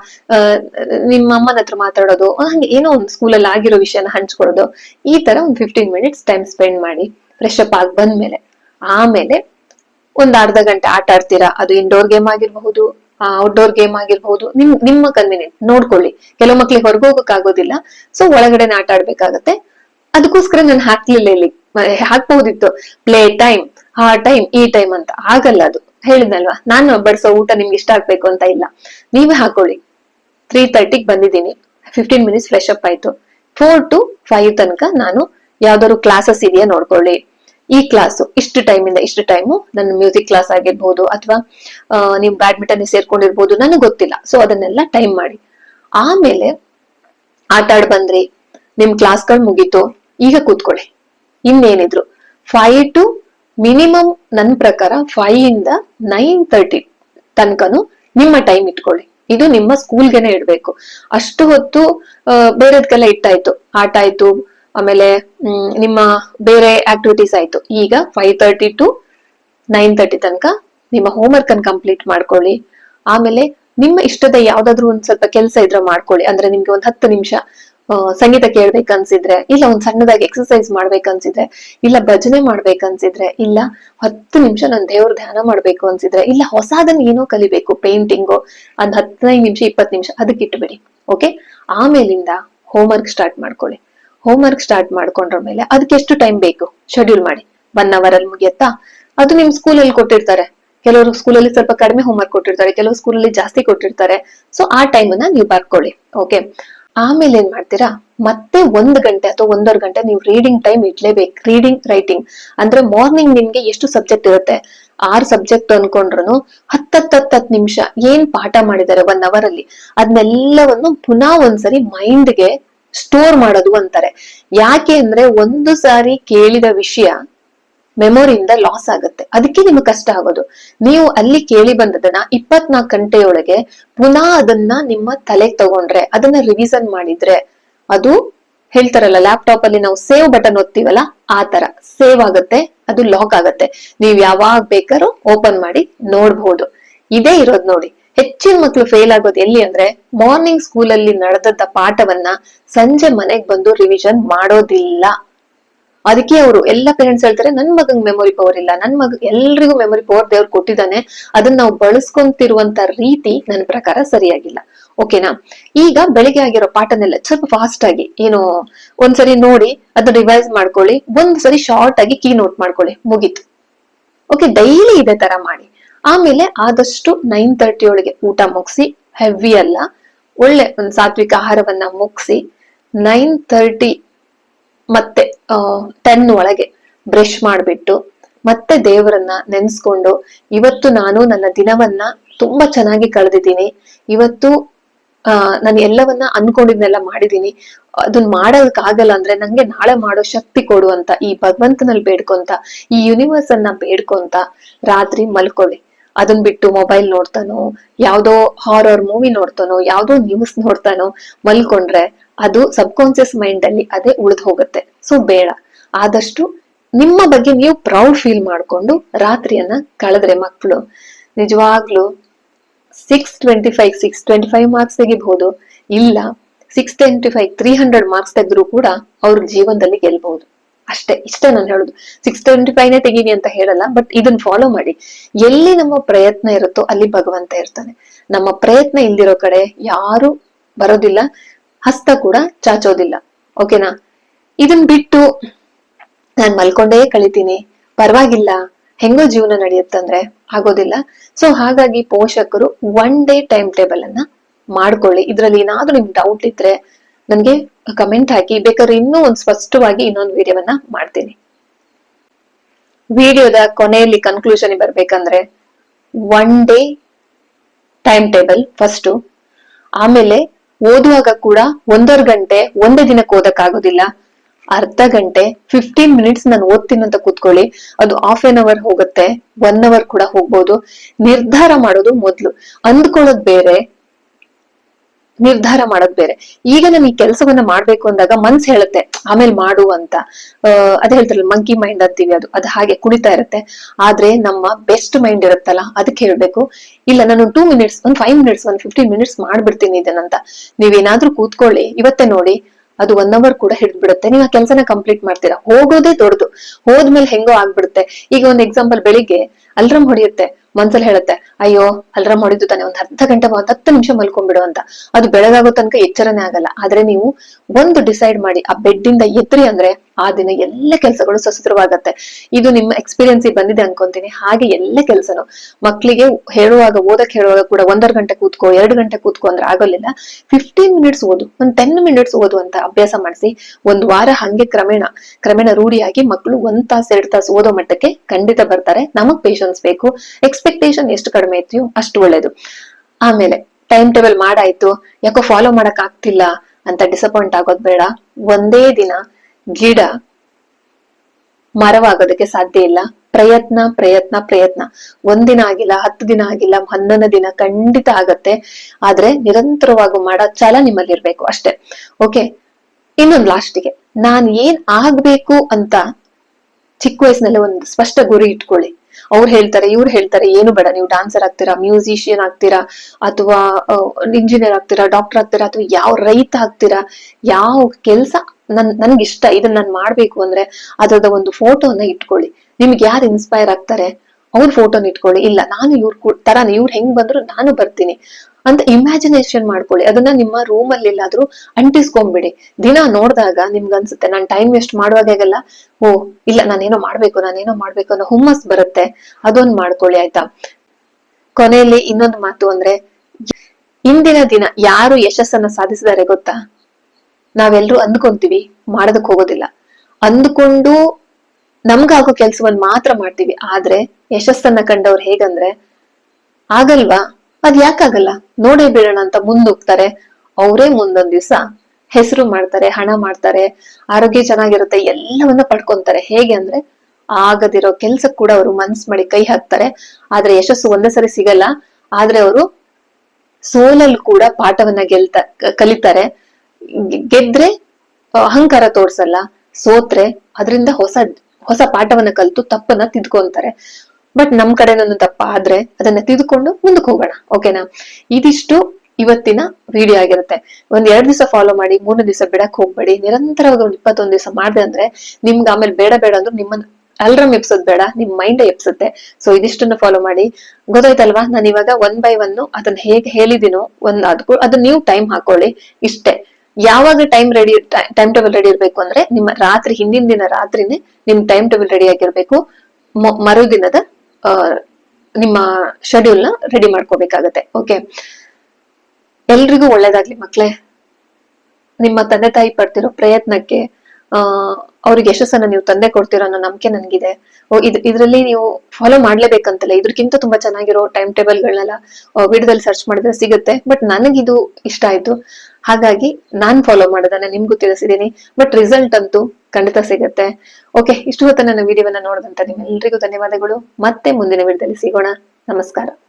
ನಿಮ್ಮ ಅಮ್ಮನ ಹತ್ರ ಮಾತಾಡೋದು, ಹಂಗೆ ಏನೋ ಒಂದು ಸ್ಕೂಲಲ್ಲಿ ಆಗಿರೋ ವಿಷಯನ ಹಂಚ್ಕೊಳ್ಳೋದು, ಈ ತರ ಒಂದ್ ಫಿಫ್ಟೀನ್ ಮಿನಿಟ್ಸ್ ಟೈಮ್ ಸ್ಪೆಂಡ್ ಮಾಡಿ ಫ್ರೆಶ್ ಅಪ್ ಆಗಿ ಬಂದ್ಮೇಲೆ, ಆಮೇಲೆ ಒಂದ್ ಅರ್ಧ ಗಂಟೆ ಆಟ ಆಡ್ತೀರಾ ಅದು ಇಂಡೋರ್ ಗೇಮ್ ಆಗಿರ್ಬಹುದು ಔಟ್ಡೋರ್ ಗೇಮ್ ಆಗಿರ್ಬಹುದು ನಿಮ್, ನಿಮ್ಮ ಕನ್ವಿನಿಯಂಟ್ ನೋಡ್ಕೊಳ್ಳಿ. ಕೆಲವು ಮಕ್ಳಿಗೆ ಹೊರಗೆ ಹೋಗಕ್ ಆಗೋದಿಲ್ಲ ಸೊ ಒಳಗಡೆನೆ ಆಟ ಆಡ್ಬೇಕಾಗತ್ತೆ. ಅದಕ್ಕೋಸ್ಕರ ನಾನು ಹಾಕ್ಲಿಲ್ಲ ಇಲ್ಲಿ. ಹಾಕ್ಬಹುದಿತ್ತು. ಪ್ಲೇ ಟೈಮ್ ಆ ಟೈಮ್ ಈ ಟೈಮ್ ಅಂತ. ಆಗಲ್ಲ ಅದು. ಹೇಳಿದ್ನಲ್ವಾ? ನಾನು ಬಡಿಸೋ ಊಟ ನಿಮ್ಗೆ ಇಷ್ಟ ಆಗ್ಬೇಕು ಅಂತ ಇಲ್ಲ. ನೀವೇ ಹಾಕೊಳ್ಳಿ. ತ್ರೀ ತರ್ಟಿಗೆ ಬಂದಿದ್ದೀನಿ. ಫಿಫ್ಟೀನ್ ಮಿನಿಟ್ಸ್ ಫ್ರೆಶ್ ಅಪ್ ಆಯ್ತು. ಫೋರ್ ಟು ಫೈವ್ ತನಕ ನಾನು ಯಾವ್ದಾದ್ರು ಕ್ಲಾಸಸ್ ಇದೆಯಾ ನೋಡ್ಕೊಳ್ಳಿ. ಈ ಕ್ಲಾಸು ಇಷ್ಟು ಟೈಮಿಂದ ಇಷ್ಟು ಟೈಮು ನನ್ನ ಮ್ಯೂಸಿಕ್ ಕ್ಲಾಸ್ ಆಗಿರ್ಬೋದು ಅಥವಾ ನೀವು ಬ್ಯಾಡ್ಮಿಂಟನ್ ಸೇರ್ಕೊಂಡಿರ್ಬೋದು, ನನಗೆ ಗೊತ್ತಿಲ್ಲ. ಸೊ ಅದನ್ನೆಲ್ಲ ಟೈಮ್ ಮಾಡಿ. ಆಮೇಲೆ ಆಟ ಆಡ್ ಬಂದ್ರಿ. ನಿಮ್ ಕ್ಲಾಸ್ಗಳು ಮುಗೀತು. ಈಗ ಕೂತ್ಕೊಳ್ಳಿ. ಇನ್ನೇನಿದ್ರು? ಫೈವ್ ಟು ಮಿನಿಮಮ್ ನನ್ನ ಪ್ರಕಾರ ಫೈವ್ ಇಂದ ನೈನ್ ತರ್ಟಿ ತನಕನು ನಿಮ್ಮ ಟೈಮ್ ಇಟ್ಕೊಳ್ಳಿ. ಇದು ನಿಮ್ಮ ಸ್ಕೂಲ್ಗೆನೆ ಇಡ್ಬೇಕು. ಅಷ್ಟು ಹೊತ್ತು ಬೇರೆದ್ಕೆಲ್ಲ ಇಟ್ಟಾಯ್ತು. ಆಟ ಆಯ್ತು. ಆಮೇಲೆ ನಿಮ್ಮ ಬೇರೆ ಆಕ್ಟಿವಿಟೀಸ್ ಆಯ್ತು. ಈಗ five thirty to nine thirty ತನಕ ನಿಮ್ಮ ಹೋಮ್ವರ್ಕ್ ಅನ್ನು ಕಂಪ್ಲೀಟ್ ಮಾಡ್ಕೊಳ್ಳಿ. ಆಮೇಲೆ ನಿಮ್ಮ ಇಷ್ಟದ ಯಾವ್ದಾದ್ರು ಒಂದ್ ಸ್ವಲ್ಪ ಕೆಲಸ ಇದ್ರೆ ಮಾಡ್ಕೊಳ್ಳಿ. ಅಂದ್ರೆ ನಿಮ್ಗೆ ಒಂದ್ ಹತ್ತು ನಿಮಿಷ ಸಂಗೀತ ಕೇಳ್ಬೇಕನ್ಸಿದ್ರೆ, ಇಲ್ಲ ಒಂದ್ ಸಣ್ಣದಾಗಿ ಎಕ್ಸರ್ಸೈಸ್ ಮಾಡ್ಬೇಕನ್ಸಿದ್ರೆ, ಇಲ್ಲ ಭಜನೆ ಮಾಡ್ಬೇಕನ್ಸಿದ್ರೆ, ಇಲ್ಲ ಹತ್ತು ನಿಮಿಷ ನನ್ ದೇವ್ರ ಧ್ಯಾನ ಮಾಡ್ಬೇಕು ಅನ್ಸಿದ್ರೆ, ಇಲ್ಲ ಹೊಸದನ್ನ ಏನೋ ಕಲಿಬೇಕು ಪೇಂಟಿಂಗು ಒಂದ್ ಹದಿನೈದು ನಿಮಿಷ, ಇಪ್ಪತ್ತು ನಿಮಿಷ ಅದಕ್ಕೆ ಇಟ್ಬಿಡಿ ಓಕೆ ಆಮೇಲಿಂದ ಹೋಮ್ವರ್ಕ್ ಸ್ಟಾರ್ಟ್ ಮಾಡ್ಕೊಳ್ಳಿ. ಹೋಮ್ವರ್ಕ್ ಸ್ಟಾರ್ಟ್ ಮಾಡ್ಕೊಂಡ್ರ ಮೇಲೆ ಅದಕ್ಕೆ ಎಷ್ಟು ಟೈಮ್ ಬೇಕು? ಶೆಡ್ಯೂಲ್ ಮಾಡಿ. ಒನ್ ಅವರ್ ಅಲ್ಲಿ ಮುಗಿಯತ್ತಾ? ಅದು ನಿಮ್ ಸ್ಕೂಲಲ್ಲಿ ಕೊಟ್ಟಿರ್ತಾರೆ. ಕೆಲವರು ಸ್ಕೂಲಲ್ಲಿ ಸ್ವಲ್ಪ ಕಡಿಮೆ ಹೋಮ್ ವರ್ಕ್ ಕೊಟ್ಟಿರ್ತಾರೆ ಕೆಲವು ಸ್ಕೂಲಲ್ಲಿ ಜಾಸ್ತಿ ಕೊಟ್ಟಿರ್ತಾರೆ. ಸೊ ಆ ಟೈಮ್ ಅನ್ನ ನೀವು ಬರ್ಕೊಳ್ಳಿ. ಓಕೆ ಆಮೇಲೆ ಏನ್ ಮಾಡ್ತೀರಾ? ಮತ್ತೆ ಒಂದ್ ಗಂಟೆ ಅಥವಾ ಒಂದೂವರೆ ಗಂಟೆ ನೀವು ರೀಡಿಂಗ್ ಟೈಮ್ ಇಡ್ಲೇಬೇಕು. ರೀಡಿಂಗ್ ರೈಟಿಂಗ್ ಅಂದ್ರೆ ಮಾರ್ನಿಂಗ್ ನಿಮ್ಗೆ ಎಷ್ಟು ಸಬ್ಜೆಕ್ಟ್ ಇರುತ್ತೆ? ಆರ್ ಸಬ್ಜೆಕ್ಟ್ ಅನ್ಕೊಂಡ್ರು ಹತ್ತತ್ ಹತ್ತತ್ ನಿಮಿಷ ಏನ್ ಪಾಠ ಮಾಡಿದ್ದಾರೆ ಒನ್ ಅವರ್ ಅಲ್ಲಿ? ಅದನ್ನೆಲ್ಲವನ್ನು ಪುನಃ ಒಂದ್ಸರಿ ಮೈಂಡ್ಗೆ ಸ್ಟೋರ್ ಮಾಡೋದು ಅಂತಾರೆ. ಯಾಕೆ ಅಂದ್ರೆ ಒಂದು ಸಾರಿ ಕೇಳಿದ ವಿಷಯ ಮೆಮೊರಿಯಿಂದ ಲಾಸ್ ಆಗುತ್ತೆ. ಅದಕ್ಕೆ ನಿಮಗೆ ಕಷ್ಟ ಆಗೋದು. ನೀವು ಅಲ್ಲಿ ಕೇಳಿ ಬಂದದನ್ನ ಇಪ್ಪತ್ನಾಲ್ಕು ಗಂಟೆಯೊಳಗೆ ಪುನಃ ಅದನ್ನ ನಿಮ್ಮ ತಲೆಗೆ ತಗೊಂಡ್ರೆ, ಅದನ್ನ ರಿವಿಸನ್ ಮಾಡಿದ್ರೆ, ಅದು ಹೇಳ್ತಾರಲ್ಲ ಲ್ಯಾಪ್ಟಾಪ್ ಅಲ್ಲಿ ನಾವು ಸೇವ್ ಬಟನ್ ಒತ್ತೀವಲ್ಲ, ಆ ತರ ಸೇವ್ ಆಗುತ್ತೆ, ಅದು ಲಾಕ್ ಆಗುತ್ತೆ. ನೀವ್ ಯಾವಾಗ ಬೇಕಾದ್ರೂ ಓಪನ್ ಮಾಡಿ ನೋಡ್ಬಹುದು ಇದೇ ಇರೋದ್ ನೋಡಿ. ಹೆಚ್ಚಿನ ಮಕ್ಕಳು ಫೇಲ್ ಆಗೋದು ಎಲ್ಲಿ ಅಂದ್ರೆ ಮಾರ್ನಿಂಗ್ ಸ್ಕೂಲ್ ಅಲ್ಲಿ ನಡೆದದ್ದ ಪಾಠವನ್ನ ಸಂಜೆ ಮನೆಗ್ ಬಂದು ರಿವಿಷನ್ ಮಾಡೋದಿಲ್ಲ. ಅದಕ್ಕೆ ಅವರು ಎಲ್ಲ ಪೇರೆಂಟ್ಸ್ ಹೇಳ್ತಾರೆ, ನನ್ ಮಗಂಗ್ ಮೆಮೊರಿ ಪವರ್ ಇಲ್ಲ. ನನ್ ಮಗ, ಎಲ್ರಿಗೂ ಮೆಮೊರಿ ಪವರ್ ದೇವ್ರು ಕೊಟ್ಟಿದ್ದಾನೆ. ಅದನ್ನ ನಾವು ಬಳಸ್ಕೊಂತಿರುವಂತ ರೀತಿ ನನ್ನ ಪ್ರಕಾರ ಸರಿಯಾಗಿಲ್ಲ. ಓಕೆನಾ? ಈಗ ಬೆಳಿಗ್ಗೆ ಆಗಿರೋ ಪಾಠನೆಲ್ಲ ಸ್ವಲ್ಪ ಫಾಸ್ಟ್ ಆಗಿ ಏನು ಒಂದ್ಸರಿ ನೋಡಿ ಅದನ್ನ ರಿವೈಸ್ ಮಾಡ್ಕೊಳ್ಳಿ. ಒಂದ್ಸರಿ ಶಾರ್ಟ್ ಆಗಿ ಕೀ ನೋಟ್ ಮಾಡ್ಕೊಳ್ಳಿ. ಮುಗೀತು. ಓಕೆ ಡೈಲಿ ಇದೇ ತರ ಮಾಡಿ. ಆಮೇಲೆ ಆದಷ್ಟು ನೈನ್ ತರ್ಟಿ ಒಳಗೆ ಊಟ ಮುಗಿಸಿ ಹೆವಿ ಅಲ್ಲ, ಒಳ್ಳೆ ಒಂದು ಸಾತ್ವಿಕ ಆಹಾರವನ್ನ ಮುಗಿಸಿ ನೈನ್ ತರ್ಟಿ ಮತ್ತೆ ಟೆನ್ ಒಳಗೆ ಬ್ರಷ್ ಮಾಡ್ಬಿಟ್ಟು, ಮತ್ತೆ ದೇವರನ್ನ ನೆನ್ಸ್ಕೊಂಡು, ಇವತ್ತು ನಾನು ನನ್ನ ದಿನವನ್ನ ತುಂಬಾ ಚೆನ್ನಾಗಿ ಕಳೆದಿದ್ದೀನಿ. ಇವತ್ತು ನಾನು ಎಲ್ಲವನ್ನ ಅನ್ಕೊಂಡಿದ್ನೆಲ್ಲ ಮಾಡಿದೀನಿ ಅದನ್ನ ಮಾಡೋದಕ್ಕಾಗಲ್ಲ ಅಂದ್ರೆ ನಂಗೆ ನಾಳೆ ಮಾಡೋ ಶಕ್ತಿ ಕೊಡು ಅಂತ, ಈ ಭಗವಂತನಲ್ಲಿ ಬೇಡ್ಕೊಂತ, ಈ ಯೂನಿವರ್ಸ್ ಅನ್ನ ಬೇಡ್ಕೊಂತ, ರಾತ್ರಿ ಮಲ್ಕೊಳ್ಳಿ ಅದನ್ ಬಿಟ್ಟು ಮೊಬೈಲ್ ನೋಡ್ತಾನೋ, ಯಾವ್ದೋ ಹಾರರ್ ಮೂವಿ ನೋಡ್ತಾನೋ, ಯಾವ್ದೋ ನ್ಯೂಸ್ ನೋಡ್ತಾನೋ ಮಲ್ಕೊಂಡ್ರೆ ಅದು ಸಬ್ ಕಾನ್ಸಿಯಸ್ ಮೈಂಡ್ ಅಲ್ಲಿ ಅದೇ ಉಳಿದು ಹೋಗುತ್ತೆ. ಸೊ ಬೇಡ. ಆದಷ್ಟು ನಿಮ್ಮ ಬಗ್ಗೆ ನೀವು ಪ್ರೌಡ್ ಫೀಲ್ ಮಾಡ್ಕೊಂಡು ರಾತ್ರಿಯನ್ನ ಕಳೆದ್ರೆ ಮಕ್ಕಳು ನಿಜವಾಗ್ಲೂ six twenty five six twenty five marks ತೆಗಿಬಹುದು ಇಲ್ಲ six twenty five three hundred marks ತೆಗೆದ್ರು ಕೂಡ ಅವ್ರ ಜೀವನದಲ್ಲಿ ಗೆಲ್ಬಹುದು ಅಷ್ಟೇ, ಇಷ್ಟೇ ನಾನು ಹೇಳುದು. ಸಿಕ್ಸ್ ಟ್ವೆಂಟಿ ಫೈವ್ನೇ ತೆಗೀನಿ ಅಂತ ಹೇಳಲ್ಲ ಬಟ್ ಇದನ್ನ ಫಾಲೋ ಮಾಡಿ. ಎಲ್ಲಿ ನಮ್ಮ ಪ್ರಯತ್ನ ಇರುತ್ತೋ ಅಲ್ಲಿ ಭಗವಂತ ಇರ್ತಾನೆ. ನಮ್ಮ ಪ್ರಯತ್ನ ಇಲ್ದಿರೋ ಕಡೆ ಯಾರು ಬರೋದಿಲ್ಲ, ಹಸ್ತ ಕೂಡ ಚಾಚೋದಿಲ್ಲ. ಓಕೆನಾ ಇದನ್ ಬಿಟ್ಟು ನಾನ್ ಮಲ್ಕೊಂಡೇ ಕಳಿತೀನಿ. ಪರವಾಗಿಲ್ಲ, ಹೆಂಗೋ ಜೀವನ ನಡೆಯುತ್ತಂದ್ರೆ ಆಗೋದಿಲ್ಲ. ಸೊ ಹಾಗಾಗಿ ಪೋಷಕರು ಒನ್ ಡೇ ಟೈಮ್ ಟೇಬಲ್ ಅನ್ನ ಮಾಡ್ಕೊಳ್ಳಿ. ಇದ್ರಲ್ಲಿ ಏನಾದ್ರೂ ನಿಮ್ಗೆ ಡೌಟ್ ಇದ್ರೆ ನನ್ಗೆ ಕಮೆಂಟ್ ಹಾಕಿ. ಬೇಕಾದ್ರೆ ಇನ್ನೂ ಒಂದ್ ಸ್ಪಷ್ಟವಾಗಿ ಇನ್ನೊಂದು ವಿಡಿಯೋವನ್ನ ಮಾಡ್ತೀನಿ. ವಿಡಿಯೋದ ಕೊನೆಯಲ್ಲಿ ಕನ್ಕ್ಲೂಷನ್ ಬರ್ಬೇಕಂದ್ರೆ one day time table first ಆಮೇಲೆ ಓದುವಾಗ ಕೂಡ ಒಂದೂವರೆ ಗಂಟೆ, ಒಂದೇ ದಿನಕ್ಕೆ ಓದಕ್ಕಾಗೋದಿಲ್ಲ. ಅರ್ಧ ಗಂಟೆ ಫಿಫ್ಟೀನ್ ಮಿನಿಟ್ಸ್ ನಾನು ಓದ್ತೀನಿ ಅಂತ ಕೂತ್ಕೊಳ್ಳಿ. ಅದು ಹಾಫ್ ಎನ್ ಅವರ್ ಹೋಗುತ್ತೆ ಒನ್ ಅವರ್ ಕೂಡ ಹೋಗ್ಬೋದು. ನಿರ್ಧಾರ ಮಾಡೋದು ಮೊದ್ಲು. ಅಂದ್ಕೊಳ್ಳೋದು ಬೇರೆ. ನಿರ್ಧಾರ ಮಾಡೋದ್ ಬೇರೆ. ಈಗ ನಾನು ಈ ಕೆಲಸವನ್ನ ಮಾಡ್ಬೇಕು ಅಂದಾಗ ಮನ್ಸ್ ಹೇಳುತ್ತೆ, ಆಮೇಲೆ ಮಾಡು ಅಂತ. ಅಹ್ ಅದೇ ಹೇಳ್ತಾರಲ್ಲ ಮಂಕಿ ಮೈಂಡ್ ಅಂತೀವಿ ಅದು. ಅದು ಹಾಗೆ ಕುಡಿತಾ ಇರುತ್ತೆ. ಆದ್ರೆ ನಮ್ಮ ಬೆಸ್ಟ್ ಮೈಂಡ್ ಇರುತ್ತಲ್ಲ, ಅದಕ್ಕೆ ಹೇಳ್ಬೇಕು. ಇಲ್ಲ, ನಾನು ಟೂ ಮಿನಿಟ್ಸ್ ಒಂದ್ ಫೈವ್ ಮಿನಿಟ್ಸ್ ಒಂದ್ ಫಿಫ್ಟೀನ್ ಮಿನಿಟ್ಸ್ ಮಾಡ್ಬಿಡ್ತೀನಿ ಇದನ್ನಂತ. ನೀವೇನಾದ್ರೂ ಕೂತ್ಕೊಳ್ಳಿ, ಇವತ್ತೇ ನೋಡಿ, ಅದು ಒನ್ ಅವರ್ ಕೂಡ ಹಿಡಿದು ಬಿಡುತ್ತೆ ನೀವು ಆ ಕೆಲಸನ ಕಂಪ್ಲೀಟ್ ಮಾಡ್ತೀರಾ? ಹೋಗೋದೇ ದೊಡ್ಡದು. ಹೋದ್ಮೇಲೆ ಹೆಂಗೋ ಆಗ್ಬಿಡುತ್ತೆ. ಈಗ ಒಂದ್ ಎಕ್ಸಾಂಪಲ್ ಬೆಳಿಗ್ಗೆ ಅಲ್ರಮ್ ಹೊಡೆಯುತ್ತೆ. ಮನ್ಸಲ್ಲಿ ಹೇಳುತ್ತೆ, ಅಯ್ಯೋ ಅಲ್ರ ಮಾಡಿದ್ದು ತಾನೆ ಒಂದ್ ಅರ್ಧ ಗಂಟೆ ಒಂದ್ ಹತ್ತು ನಿಮಿಷ ಮಲ್ಕೊಂಡ್ಬಿಡು ಅಂತ. ಅದು ಬೆಳಗಾಗೋ ತನಕ ಎಚ್ಚರನೇ ಆಗಲ್ಲ. ಆದ್ರೆ ನೀವು ಒಂದು ಡಿಸೈಡ್ ಮಾಡಿ, ಆ ಬೆಡ್ ಇಂದ ಎದ್ರಿ ಅಂದ್ರೆ ಆ ದಿನ ಎಲ್ಲ ಕೆಲಸಗಳು ಸುಸೂತ್ರವಾಗತ್ತೆ ಇದು ನಿಮ್ಮ ಎಕ್ಸ್ಪೀರಿಯನ್ಸ್ ಬಂದಿದೆ ಅನ್ಕೊಂತೀನಿ. ಹಾಗೆ ಎಲ್ಲ ಕೆಲಸನು. ಮಕ್ಕಳಿಗೆ ಹೇಳುವಾಗ ಓದಕ್ ಹೇಳುವಾಗ ಕೂಡ ಒಂದರ ಗಂಟೆ ಕೂತ್ಕೋ, ಎರಡು ಗಂಟೆ ಕೂತ್ಕೋ ಅಂದ್ರೆ ಆಗೋಲಿಲ್ಲ ಫಿಫ್ಟೀನ್ ಮಿನಿಟ್ಸ್ ಓದು, ಒಂದ್ ಟೆನ್ ಮಿನಿಟ್ಸ್ ಓದು ಅಂತ ಅಭ್ಯಾಸ ಮಾಡಿಸಿ, ಒಂದ್ ವಾರ ಹಂಗೆ ಕ್ರಮೇಣ ಕ್ರಮೇಣ ರೂಢಿಯಾಗಿ ಮಕ್ಕಳು ಒಂದ್ ತಾಸು, ಎರಡು ತಾಸು ಓದೋ ಮಟ್ಟಕ್ಕೆ ಖಂಡಿತ ಬರ್ತಾರೆ. ನಮಗ್ ಪೇಷನ್ಸ್ ಬೇಕು. ಎಕ್ಸ್ಪೆಕ್ಟೇಷನ್ ಎಷ್ಟು ಕಡಿಮೆ ಇತ್ತು ಅಷ್ಟು ಒಳ್ಳೇದು. ಆಮೇಲೆ ಟೈಮ್ ಟೇಬಲ್ ಮಾಡಾಯ್ತು, ಯಾಕೋ ಫಾಲೋ ಮಾಡಕ್ ಆಗ್ತಿಲ್ಲ ಅಂತ ಡಿಸಪಾಯಿಂಟ್ ಆಗೋದ್ ಬೇಡ. ಒಂದೇ ದಿನ ಗಿಡ ಮರವಾಗೋದಕ್ಕೆ ಸಾಧ್ಯ ಇಲ್ಲ. ಪ್ರಯತ್ನ ಪ್ರಯತ್ನ ಪ್ರಯತ್ನ. ಒಂದಿನ ಆಗಿಲ್ಲ, ಹತ್ತು ದಿನ ಆಗಿಲ್ಲ, ಹನ್ನೊಂದು ದಿನ ಖಂಡಿತ ಆಗತ್ತೆ. ಆದ್ರೆ ನಿರಂತರವಾಗಿ ಮಾಡೋ ಛಲ ನಿಮ್ಮಲ್ಲಿ ಇರ್ಬೇಕು ಅಷ್ಟೇ. ಓಕೆ ಇನ್ನೊಂದು ಲಾಸ್ಟಿಗೆ ನಾನ್ ಏನ್ ಆಗ್ಬೇಕು ಅಂತ ಚಿಕ್ಕ ವಯಸ್ಸಿನಲ್ಲಿ ಒಂದು ಸ್ಪಷ್ಟ ಗುರಿ ಇಟ್ಕೊಳ್ಳಿ. ಅವ್ರು ಹೇಳ್ತಾರೆ, ಇವ್ರು ಹೇಳ್ತಾರೆ, ಏನು ಬೇಡ, ನೀವು ಡಾನ್ಸರ್ ಆಗ್ತೀರಾ ಮ್ಯೂಸಿಷಿಯನ್ ಆಗ್ತೀರಾ, ಅಥವಾ ಇಂಜಿನಿಯರ್ ಆಗ್ತೀರಾ ಡಾಕ್ಟರ್ ಆಗ್ತೀರಾ, ಅಥವಾ ಯಾವ ರೈತ ಆಗ್ತೀರಾ, ಯಾವ ಕೆಲಸ ನನ್ ಇಷ್ಟ ಇದನ್ನ ನಾನು ಮಾಡ್ಬೇಕು ಅಂದ್ರೆ ಅದರದ ಒಂದು ಫೋಟೋನ ಇಟ್ಕೊಳ್ಳಿ. ನಿಮ್ಗೆ ಯಾರು ಇನ್ಸ್ಪೈರ್ ಆಗ್ತಾರೆ, ಅವ್ರ ಫೋಟೋನ ಇಟ್ಕೊಳ್ಳಿ. ಇಲ್ಲ, ನಾನು ಇವ್ರ ತರಾನೇ, ಇವ್ರು ಹೆಂಗ್ ಬಂದ್ರು ನಾನು ಬರ್ತೀನಿ. ಅಂತ ಇಮ್ಯಾಜಿನೇಷನ್ ಮಾಡ್ಕೊಳ್ಳಿ. ಅದನ್ನ ನಿಮ್ಮ ರೂಮ್ ಅಲ್ಲಿ ಎಲ್ಲಾದ್ರೂ ಅಂಟಿಸ್ಕೊಂಡ್ಬಿಡಿ. ದಿನ ನೋಡಿದಾಗ ನಿಮ್ಗೆ ಅನ್ಸುತ್ತೆ, ನಾನು ಟೈಮ್ ವೇಸ್ಟ್ ಮಾಡುವಾಗೆಲ್ಲ ಓ, ಇಲ್ಲ, ನಾನೇನೋ ಮಾಡ್ಬೇಕು ನಾನೇನೋ ಮಾಡ್ಬೇಕು ಅನ್ನೋ ಹುಮ್ಮಸ್ ಬರುತ್ತೆ. ಅದೊಂದು ಮಾಡ್ಕೊಳ್ಳಿ, ಆಯ್ತಾ? ಕೊನೆಯಲ್ಲಿ ಇನ್ನೊಂದು ಮಾತು ಅಂದ್ರೆ, ಇಂದಿನ ದಿನ ಯಾರು ಯಶಸ್ಸನ್ನ ಸಾಧಿಸಿದ್ದಾರೆ ಗೊತ್ತಾ? ನಾವೆಲ್ಲರೂ ಅಂದ್ಕೊಂತೀವಿ ಮಾಡೋದಕ್ ಹೋಗೋದಿಲ್ಲ. ಅಂದ್ಕೊಂಡು ನಮ್ಗಾಗೋ ಕೆಲ್ಸವನ್ನ ಮಾತ್ರ ಮಾಡ್ತೀವಿ. ಆದ್ರೆ ಯಶಸ್ಸನ್ನ ಕಂಡವ್ರು ಹೇಗಂದ್ರೆ, ಆಗಲ್ವಾ? ಅದ್ ಯಾಕಾಗಲ್ಲ ನೋಡೇ ಬಿಡೋಣ ಅಂತ ಮುಂದೋಗ್ತಾರೆ. ಅವರೇ ಮುಂದೊಂದ್ ದಿವ್ಸ ಹೆಸರು ಮಾಡ್ತಾರೆ, ಹಣ ಮಾಡ್ತಾರೆ, ಆರೋಗ್ಯ ಚೆನ್ನಾಗಿರುತ್ತೆ, ಎಲ್ಲವನ್ನ ಪಡ್ಕೊಂತಾರೆ. ಹೇಗೆ ಅಂದ್ರೆ ಆಗದಿರೋ ಕೆಲ್ಸಕ್ ಕೂಡ ಅವರು ಮನ್ಸ್ ಮಾಡಿ ಕೈ ಹಾಕ್ತಾರೆ. ಆದ್ರೆ ಯಶಸ್ಸು ಒಂದೇ ಸರಿ ಸಿಗಲ್ಲ. ಆದ್ರೆ ಅವರು ಸೋಲಲ್ಲಿ ಕೂಡ ಪಾಠವನ್ನ ಗೆಲ್ತ ಕಲಿತಾರೆ. ಗೆದ್ರೆ ಅಹಂಕಾರ ತೋರ್ಸಲ್ಲ, ಸೋತ್ರೆ, ಅದರಿಂದ ಹೊಸ ಹೊಸ ಪಾಠವನ್ನ ಕಲ್ತು ತಪ್ಪನ್ನ ತಿದ್ಕೊಂತಾರೆ. ಬಟ್ ನಮ್ ಕಡೆನೂ ತಪ್ಪ ಆದ್ರೆ ಅದನ್ನ ತಿದ್ಕೊಂಡು ಮುಂದಕ್ಕೆ ಹೋಗೋಣ ಓಕೆನಾ ಇದಿಷ್ಟು ಇವತ್ತಿನ ವಿಡಿಯೋ ಆಗಿರುತ್ತೆ. ಒಂದ್ ಎರಡ್ ದಿವಸ ಫಾಲೋ ಮಾಡಿ, ಮೂರನೇ ದಿವಸ ಬಿಡಕ್ ಹೋಗ್ಬೇಡಿ. ನಿರಂತರವಾಗಿ ಒಂದ್ ಇಪ್ಪತ್ತೊಂದ್ ದಿವಸ ಮಾಡಿದೆ ಅಂದ್ರೆ ನಿಮ್ಗೆ ಆಮೇಲೆ ಬೇಡ ಬೇಡ ಅಂದ್ರೆ ನಿಮ್ಮನ್ನ ಅಲ್ರಮ್ ಎಪ್ಸೋದ್ ಬೇಡ, ನಿಮ್ ಮೈಂಡ್ ಎಪ್ಸುತ್ತೆ. ಸೊ ಇದಿಷ್ಟನ್ನ ಫಾಲೋ ಮಾಡಿ. ಗೊತ್ತಾಯ್ತಲ್ವಾ? ನಾನು ಇವಾಗ ಒನ್ ಬೈ ಒನ್ ಅದನ್ನ ಹೇಗೆ ಹೇಳಿದಿನೋ ಒಂದ್ ಅದಕ್ಕೂ ಅದನ್ನ ನೀವು ಟೈಮ್ ಹಾಕೊಳ್ಳಿ. ಇಷ್ಟೇ. ಯಾವಾಗ time ready time table ready ಇರ್ಬೇಕು ಅಂದ್ರೆ ನಿಮ್ಮ ರಾತ್ರಿ, ಹಿಂದಿನ ದಿನ ರಾತ್ರಿನೇ ನಿಮ್ ಟೈಮ್ ಟೇಬಲ್ ರೆಡಿ ಆಗಿರ್ಬೇಕು. ಮರುದಿನದ ನಿಮ್ಮ ಶೆಡ್ಯೂಲ್ನ ರೆಡಿ ಮಾಡ್ಕೋಬೇಕಾಗತ್ತೆ. ಓಕೆ ಎಲ್ರಿಗೂ ಒಳ್ಳೇದಾಗ್ಲಿ ಮಕ್ಳೇ. ನಿಮ್ಮ ತಂದೆ ತಾಯಿ ಪಡ್ತಿರೋ ಪ್ರಯತ್ನಕ್ಕೆ, ಆ, ಅವ್ರಿಗೆ ಯಶಸ್ಸನ್ನ ನೀವು ತಂದೆ ಕೊಡ್ತಿರೋ ಅನ್ನೋ ನಂಬಿಕೆ ನನ್ಗಿದೆ. ಇದ್, ಇದ್ರಲ್ಲಿ ನೀವು ಫಾಲೋ ಮಾಡ್ಲೇಬೇಕಂತಲ್ಲ, ಇದ್ರಕ್ಕಿಂತ ತುಂಬಾ ಚೆನ್ನಾಗಿರೋ ಟೈಮ್ ಟೇಬಲ್ ಗಳನ್ನೆಲ್ಲ ವಿಡಿಯೋದಲ್ಲಿ ಸರ್ಚ್ ಮಾಡಿದ್ರೆ ಸಿಗುತ್ತೆ. ಬಟ್ ನನಗಿದು ಇಷ್ಟ ಆಯ್ತು. ಹಾಗಾಗಿ ನಾನ್ ಫಾಲೋ ಮಾಡೋದನ್ನ ನಿಮ್ಗೂ ತಿಳಿಸಿದೀನಿ. ಬಟ್ ರಿಸಲ್ಟ್ ಅಂತೂ ಖಂಡಿತ ಸಿಗುತ್ತೆ. ಓಕೆ ಇಷ್ಟು ಹೊತ್ತು ನನ್ನ ವಿಡಿಯೋವನ್ನ ನೋಡಿದಂತ ನಿಮ್ಮೆಲ್ಲರಿಗೂ ಧನ್ಯವಾದಗಳು. ಮತ್ತೆ ಮುಂದಿನ ವಿಡಿಯೋದಲ್ಲಿ ಸಿಗೋಣ. ನಮಸ್ಕಾರ.